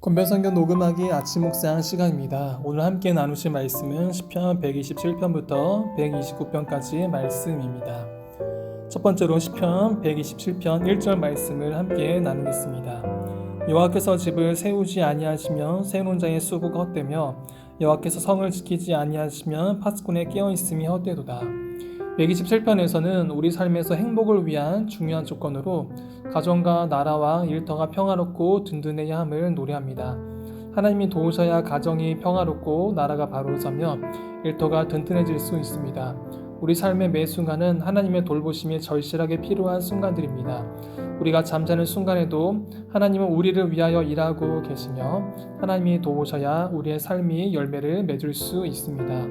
권변성경 녹음하기 아침 묵상 시간입니다. 오늘 함께 나누실 말씀은 시편 127편부터 129편까지의 말씀입니다. 첫 번째로 시편 127편 1절 말씀을 함께 나누겠습니다. 여호와께서 집을 세우지 아니하시면 세우는 자의 수고가 헛되며 여호와께서 성을 지키지 아니하시면 파수꾼의 깨어 있음이 헛되도다. 127편에서는 우리 삶에서 행복을 위한 중요한 조건으로 가정과 나라와 일터가 평화롭고 든든해야 함을 노래합니다. 하나님이 도우셔야 가정이 평화롭고 나라가 바로 서며 일터가 든든해질 수 있습니다. 우리 삶의 매 순간은 하나님의 돌보심이 절실하게 필요한 순간들입니다. 우리가 잠자는 순간에도 하나님은 우리를 위하여 일하고 계시며 하나님이 도우셔야 우리의 삶이 열매를 맺을 수 있습니다.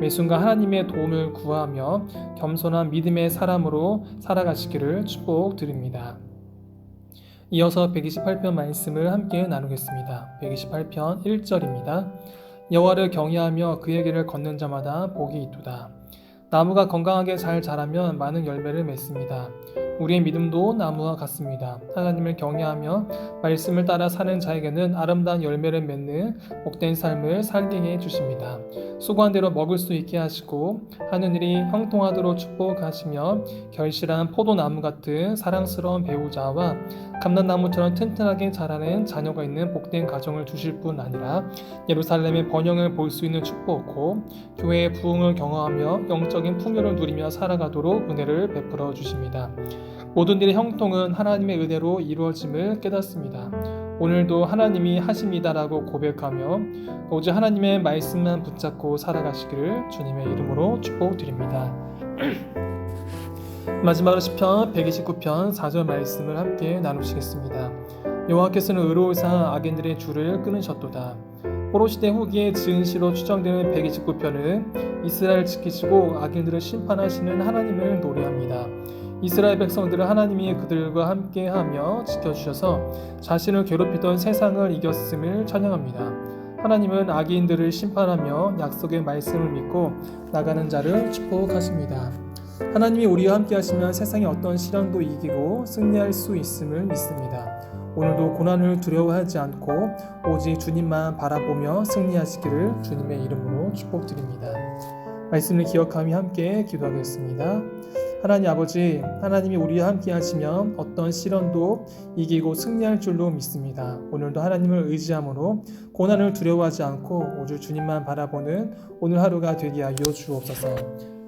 매 순간 하나님의 도움을 구하며 겸손한 믿음의 사람으로 살아가시기를 축복드립니다. 이어서 128편 말씀을 함께 나누겠습니다. 128편 1절입니다. 여호와를 경외하며 그의 길을 걷는 자마다 복이 있도다. 나무가 건강하게 잘 자라면 많은 열매를 맺습니다. 우리의 믿음도 나무와 같습니다. 하나님을 경외하며 말씀을 따라 사는 자에게는 아름다운 열매를 맺는 복된 삶을 살게 해 주십니다. 수고한 대로 먹을 수 있게 하시고 하는 일이 형통하도록 축복하시며 결실한 포도나무 같은 사랑스러운 배우자와 감람나무처럼 튼튼하게 자라는 자녀가 있는 복된 가정을 주실 뿐 아니라 예루살렘의 번영을 볼 수 있는 축복고 교회의 부흥을 경험하며 영적인 풍요를 누리며 살아가도록 은혜를 베풀어 주십니다. 모든 일의 형통은 하나님의 은혜로 이루어짐을 깨닫습니다. 오늘도 하나님이 하십니다라고 고백하며 오직 하나님의 말씀만 붙잡고 살아가시기를 주님의 이름으로 축복드립니다. 마지막으로 시편 129편 4절 말씀을 함께 나누시겠습니다. 여호와께서는 의로우사 악인들의 줄을 끊으셨도다. 호로시대 후기에 지은 시로 추정되는 129편은 이스라엘 지키시고 악인들을 심판하시는 하나님을 노래합니다. 이스라엘 백성들은 하나님이 그들과 함께하며 지켜주셔서 자신을 괴롭히던 세상을 이겼음을 찬양합니다. 하나님은 악인들을 심판하며 약속의 말씀을 믿고 나가는 자를 축복하십니다. 하나님이 우리와 함께 하시면 세상의 어떤 시련도 이기고 승리할 수 있음을 믿습니다. 오늘도 고난을 두려워하지 않고 오직 주님만 바라보며 승리하시기를 주님의 이름으로 축복드립니다. 말씀을 기억하며 함께 기도하겠습니다. 하나님 아버지, 하나님이 우리와 함께 하시면 어떤 시련도 이기고 승리할 줄로 믿습니다. 오늘도 하나님을 의지함으로 고난을 두려워하지 않고 오직 주님만 바라보는 오늘 하루가 되게 하여 주옵소서.